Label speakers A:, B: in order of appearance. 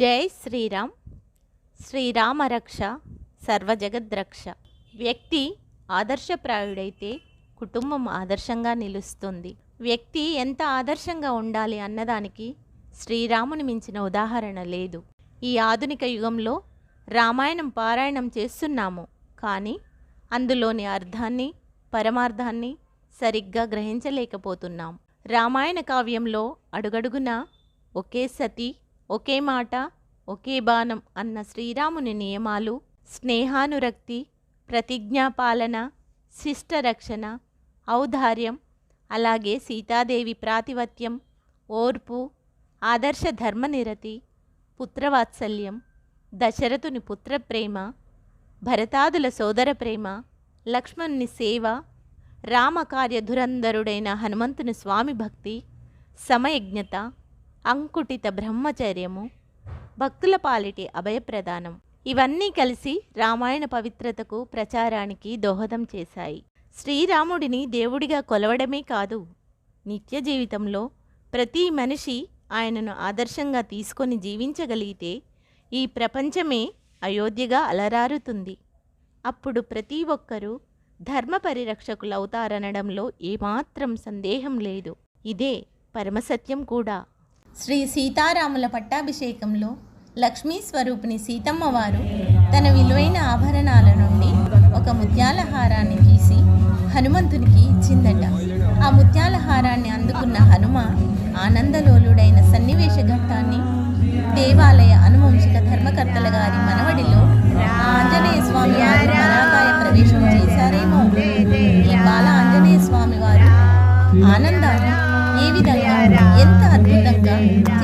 A: జై శ్రీరామ్. శ్రీరామరక్ష సర్వజగద్రక్ష. వ్యక్తి ఆదర్శప్రాయుడైతే కుటుంబం ఆదర్శంగా నిలుస్తుంది. వ్యక్తి ఎంత ఆదర్శంగా ఉండాలి అన్నదానికి శ్రీరాముని మించిన ఉదాహరణ లేదు. ఈ ఆధునిక యుగంలో రామాయణం పారాయణం చేస్తున్నాము. కానీ అందులోని అర్థాన్ని పరమార్థాన్ని సరిగ్గా గ్రహించలేకపోతున్నాం. రామాయణ కావ్యంలో అడుగడుగునా ఒకే సతి ఒకే మాట ఒకే బాణం అన్న శ్రీరాముని నియమాలు స్నేహానురక్తి ప్రతిజ్ఞాపాలన శిష్టరక్షణ ఔదార్యం అలాగే సీతాదేవి ప్రాతివత్యం ఓర్పు ఆదర్శ ధర్మనిరతి పుత్రవాత్సల్యం దశరథుని పుత్రప్రేమ భరతాదుల సోదర ప్రేమ లక్ష్మణుని సేవ రామకార్యధురంధరుడైన హనుమంతుని స్వామి భక్తి సమయజ్ఞత అంకుటిత బ్రహ్మచర్యము భక్తుల పాలిటి అభయప్రదానం. ఇవన్నీ కలిసి రామాయణ పవిత్రతకు ప్రచారానికి దోహదం చేశాయి. శ్రీరాముడిని దేవుడిగా కొలవడమే కాదు నిత్య జీవితంలో ప్రతి మనిషి ఆయనను ఆదర్శంగా తీసుకొని జీవించగలిగితే ఈ ప్రపంచమే అయోధ్యగా అలరారుతుంది. అప్పుడు ప్రతి ఒక్కరూ ధర్మ పరిరక్షకులవుతారనడంలో ఏమాత్రం సందేహం లేదు. ఇదే పరమసత్యం కూడా. శ్రీ సీతారాముల పట్టాభిషేకంలో లక్ష్మీ స్వరూపిణి సీతమ్మవారు తన విలువైన ఆభరణాల నుండి ఒక ముత్యాల హారాన్ని తీసి హనుమంతునికి ఇచ్చిందట. ఆ ముత్యాల హారాన్ని అందుకున్న హనుమ ఆనందలోలుడైన సన్నివేశ ఘట్టాన్ని దేవాలయ అనువంశిక ధర్మకర్తల గారి మనవడిలో ఆంజనేయ స్వామి వారు పరాకాయ ప్రవేశం చేశారేమో. ఈ బాల ఆంజనేయ స్వామి వారు ఆనందాన్ని ఏ విధంగా ఎంత అద్భుతంగా చేశారో మీరు దర్శించి